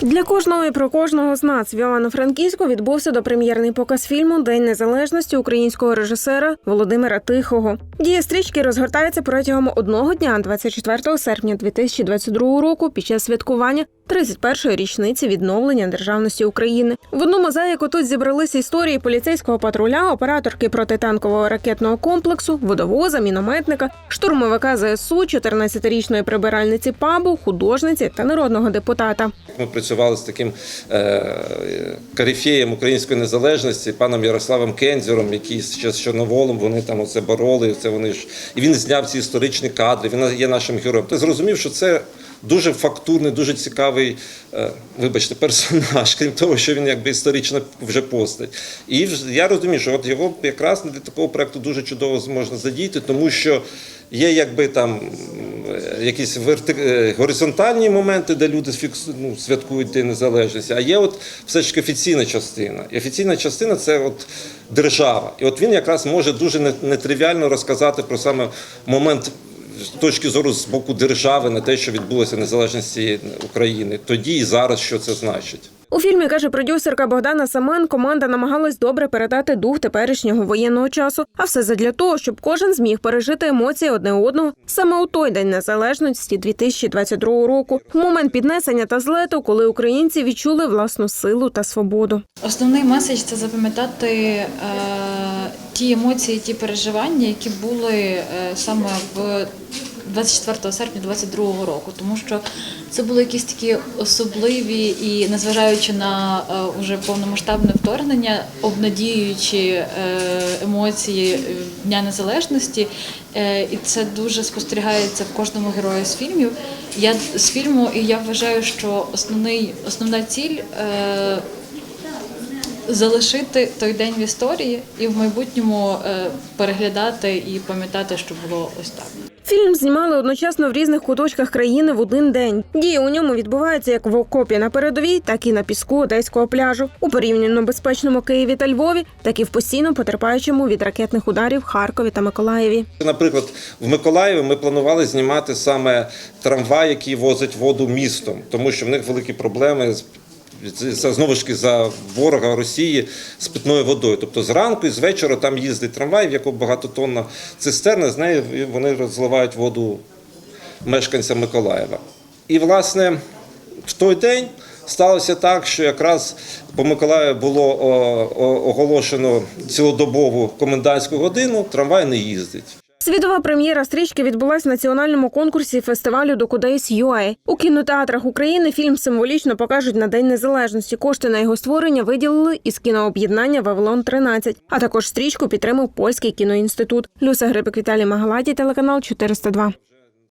Для кожного і про кожного з нас в Івано-Франківську відбувся допрем'єрний показ фільму День незалежності українського режисера Володимира Тихого. Дія стрічки розгортається протягом одного дня, 24 серпня 2022 року, під час святкування 31-ї річниці відновлення державності України. В одному заєку тут зібралися історії поліцейського патруля, операторки протитанкового ракетного комплексу, водовоза, мінометника, штурмовика ЗСУ, 14-річної прибиральниці пабу, художниці та народного депутата. Ми працювали з таким е, корифеєм української незалежності, паном Ярославом Кензером, який ще з Чорноволом, вони там оце бороли. Це вони ж і він зняв ці історичні кадри. Він є нашим героєм. Ти зрозумів, що це дуже фактурний, дуже цікавий, е, вибачте, персонаж, крім того, що він якби історична вже постать. І я розумію, що от його якраз для такого проекту дуже чудово можна задіяти, тому що є якби там якісь верти... е, горизонтальні моменти, де люди фікс... ну, святкують День Незалежності, а є от все ж офіційна частина. І офіційна частина це от держава. І от він якраз може дуже нетривіально розказати про саме момент. З точки зору з боку держави на те, що відбулося незалежності України, тоді і зараз що це значить. У фільмі каже продюсерка Богдана Самен, команда намагалась добре передати дух теперішнього воєнного часу, а все задля того, щоб кожен зміг пережити емоції одне одного саме у той день незалежності 2022 року, в момент піднесення та злету, коли українці відчули власну силу та свободу. Основний меседж це запам'ятати е, ті емоції, ті переживання, які були е, саме в 24 серпня 22 року, тому що це були якісь такі особливі і незважаючи на е, уже повномасштабне вторгнення, обнадіюючі е, емоції Дня Незалежності, і це дуже спостерігається в кожному герої з фільмів. Я з фільму, і я вважаю, що основний основна ціль. Залишити той день в історії і в майбутньому е, переглядати і пам'ятати, що було ось так. Фільм знімали одночасно в різних куточках країни в один день. Дії у ньому відбуваються як в окопі на передовій, так і на піску одеського пляжу, у порівняно безпечному Києві та Львові, так і в постійно потерпаючому від ракетних ударів Харкові та Миколаєві. Наприклад, в Миколаєві ми планували знімати саме трамвай, який возить воду містом, тому що в них великі проблеми з. Знову ж таки за ворога Росії з питною водою. Тобто зранку і з вечора там їздить трамвай, в якому багатотонна цистерна, з нею вони розливають воду мешканцям Миколаєва. І, власне, в той день сталося так, що якраз по Миколаєву було о, оголошено цілодобову комендантську годину, трамвай не їздить. Світова прем'єра стрічки відбулась в національному конкурсі фестивалю Докудейс UA. У кінотеатрах України фільм символічно покажуть на День Незалежності. Кошти на його створення виділили із кінооб'єднання Вавилон 13 А також стрічку підтримав польський кіноінститут. Люся Грибик Віталій Магаладі, телеканал 402.